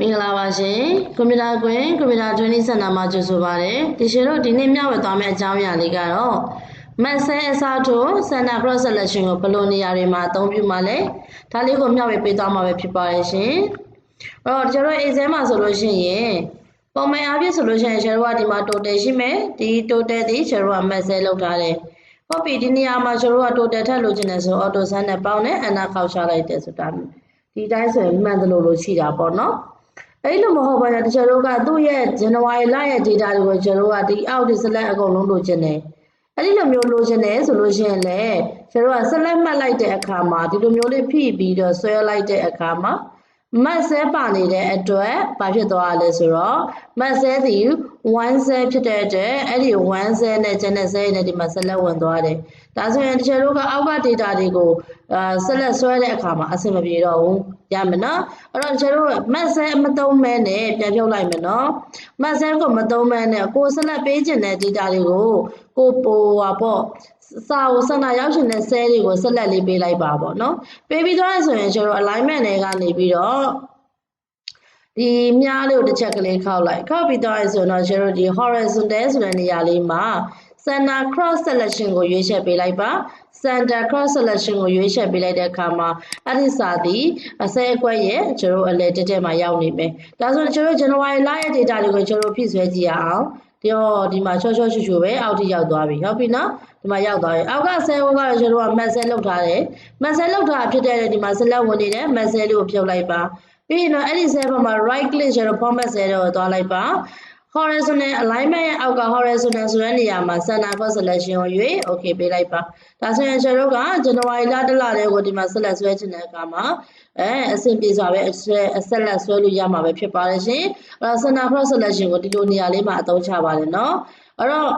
မင်္ဂလာပါရှင်ကွန်ပျူတာကွင်းကွန်ပျူတာ20စင်တာမှာကြိုဆိုပါရစေဒီရှင်တို့ဒီနေ့မျှဝေသွားမယ့်အကြောင်းအရာလေးကတော့မက်ဆဲအစားထိုးစင်တာ cross selection ကိုဘယ်လိုနေရာတွေမှာအသုံးပြုမှာလဲဒါလေးကိုမျှဝေပေးသွားမှာပဲဖြစ်ပါရဲ့ရှင်အဲ့တော့ကျွန်တော် exam မှာဆိုလို့ရှိရင်ပုံမှန်အားဖြင့်ဆိုလို့ရှိရင်ကျွန်တော်ကဒီမှာ total ရှိမယ်ဒီ total ဒီကျွန်တော်ကမက်ဆဲလောက်ထားတယ်ဟုတ်ပြီဒီနေရာမှာကျွန်တော်က total ထပ်လို့ခြင်းနဲ့ဆို auto sum နဲ့ပေါင်းနဲ့အနာခောက်ချလိုက်တယ်ဆိုတာဒီတိုင်းဆိုရင်မှန်တယ်လို့လို့ရှိတာပေါ့နော် အဲ့လိုမဟုတ်ပါနဲ့တချို့တို့ကသူ့ရဲ့ January လရဲ့ data တွေကိုကျွန်တော်တို့ကဒီအောက်ဒီ select အကုန်လုံးလိုချင်တယ်အဲ့ဒီလိုမျိုးလိုချင်တယ်ဆိုလို့ရှိရင်လည်းကျွန်တော်က select မှတ်လိုက်တဲ့အခါမှာဒီလိုမျိုးလေးဖိပြီးတော့ဆွဲလိုက်တဲ့အခါမှာ မတ်ဆဲပါနေတဲ့အတွက်ဘာဖြစ်သွားရလဲဆိုတော့မတ်ဆဲသည်1ဆဲဖြစ်တဲ့အတွက်အဲ့ဒီ1ဆဲနဲ့ကျန်တဲ့ဆဲနဲ့ဒီမှာဆက်လက်ဝင်သွားတယ်။ဒါဆိုရင်တချို့တို့ကအောက်က data တွေကိုအာဆက်လက်ဆွဲတဲ့အခါမှာအဆင်မပြေတော့ဘူး။ရမယ်နော်။အဲ့တော့တချို့တို့မတ်ဆဲမသုံးမဲနဲ့ပြန်ဖြုတ်လိုက်မယ်နော်။မတ်ဆဲကိုမသုံးမဲနဲ့ကိုဆက်လက်ပေးခြင်းတဲ့ data တွေကို ကိုပိုဟာပေါ့စာကိုစနာရောက်ရှင်တဲ့ cell တွေကိုဆက်လက်လေးပေးလိုက်ပါပေါ့နော်ပေးပြီးသွားရဆိုရင်ကျွန်တော် alignment တွေကနေပြီးတော့ဒီမြားလေးကိုတစ်ချက်ကလေးခောက်လိုက်ခောက်ပြီးသွားရဆိုတော့ကျွန်တော်ဒီ horizontal ဆိုတဲ့နေရာလေးမှာ center cross selection ကိုရွေးချယ်ပေးလိုက်ပါ center cross selection ကိုရွေးချယ်ပေးလိုက်တဲ့အခါမှာအဲ့ဒီစာသည်အစဲအကွက်ရဲ့ကျွန်တော်အလဲတက်တက်မှာရောက်နေမယ်ဒါဆိုကျွန်တော် January လရဲ့ data တွေကိုကျွန်တော်ဖြည့်ဆွဲကြည့်ရအောင် ဒီတော့ဒီမှာချောချောချူချူပဲအောက်ထိရောက်သွားပြီဟုတ်ပြီနော်ဒီမှာရောက်သွားပြီအောက်ကဆဲဝကတော့ကျွန်တော်ကမက်ဆဲလောက်ထားတယ်မက်ဆဲလောက်ထားဖြစ်တဲ့ဒီမှာ select ဝင်နေတယ်မက်ဆဲလေးကိုဖြုတ်လိုက်ပါပြီးရင်တော့အဲ့ဒီဆဲဘက်မှာ right click ကျွန်တော် format ဆဲတော့သွားလိုက်ပါ horizontal alignment ရဲ့အောက်က horizontal ဆိုတဲ့နေရာမှာ center cross selection ကိုရွေး okay ပေးလိုက်ပါဒါဆိုရင်ကျွန်တော်က January လတစ်လတည်းကိုဒီမှာ select ဆွဲချင်တဲ့အခါမှာ အဲအဆင်ပြေစွာပဲအဆက်လက်ဆွဲလို့ရမှာပဲဖြစ်ပါတယ်ရှင်အဲ့တော့ center cross selection ကိုဒီလိုနေရာလေးမှာအသုံးချပါတယ်เนาะအဲ့တော့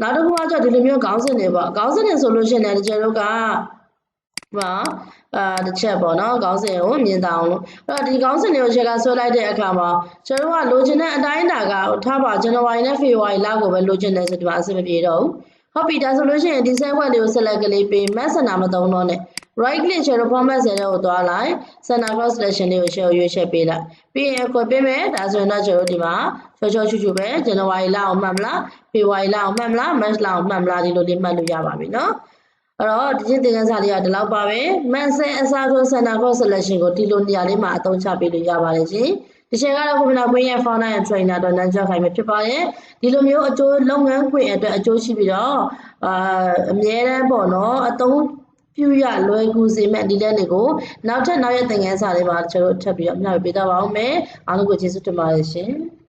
နောက်တစ်ခုကကျဒီလိုမျိုးခေါင်းစဉ်တွေပေါ့ခေါင်းစဉ်တွေဆိုလို့ရှိရင်လည်းကျွန်တော်ကဟာအာတစ်ချက်ပေါ့နော်ခေါင်းစဉ်ကိုမြင်တာအောင်လို့အဲ့တော့ဒီခေါင်းစဉ်တွေကိုချက်ကဆွဲလိုက်တဲ့အခါမှာကျွန်တော်ကလိုချင်တဲ့အတိုင်းအတာကထားပါဇန်နဝါရီနဲ့ဖေဖော်ဝါရီလကိုပဲလိုချင်တယ်ဆိုဒီမှာအဆင်မပြေတော့ဘူးဟုတ်ပြီဒါဆိုလို့ရှိရင်ဒီဆဲခွက်လေးကို select ကလေးပေး mass center မသုံးတော့နဲ့ right click ချေတော့ format center ကိုသွားလိုက် center cross selection လေးကို share ရွေးချက်ပေးလိုက်ပြီးရင်ခွက်ပေးမယ်ဒါဆိုရင်တော့ကျွန်တော်ဒီမှာချောချောချူချူပဲဇန်နဝါရီလအောင်မှတ်မလားဖေဖော်ဝါရီလအောင်မှတ်မလား mass လအောင်မှတ်မလားဒီလိုလေးမှတ်လို့ရပါပြီနော်အဲ့တော့ဒီချင်းသင်ခန်းစာလေးကဒီလောက်ပါပဲမန်ဆဲအစားထိုး center cross selection ကိုဒီလိုနေရာလေးမှာအသုံးချပေးလို့ရပါတယ်ရှင်ဒီချိန်ကတော့ကွန်ပျူတာကွင်းရဲ့ founder and trainer တော့နန်းကျော်ခိုင်ပဲဖြစ်ပါတယ်ဒီလိုမျိုးအကျိုးလုပ်ငန်းခွင်အတွက်အကျိုးရှိပြီးတော့အာအမြဲတမ်းပေါ့နော်အသုံး ပြုရလွယ်ကူစေမဲ့ဒီလက်တွေကိုနောက်ထပ်နောက်ရဲ့သင်ခန်းစာလေးမှာကျွန်တော်တို့ထပ်ပြီးတော့မျှဝေပေးသွားပါဦးမယ်အားလုံးကိုကျေးဇူးတင်ပါတယ်ရှင်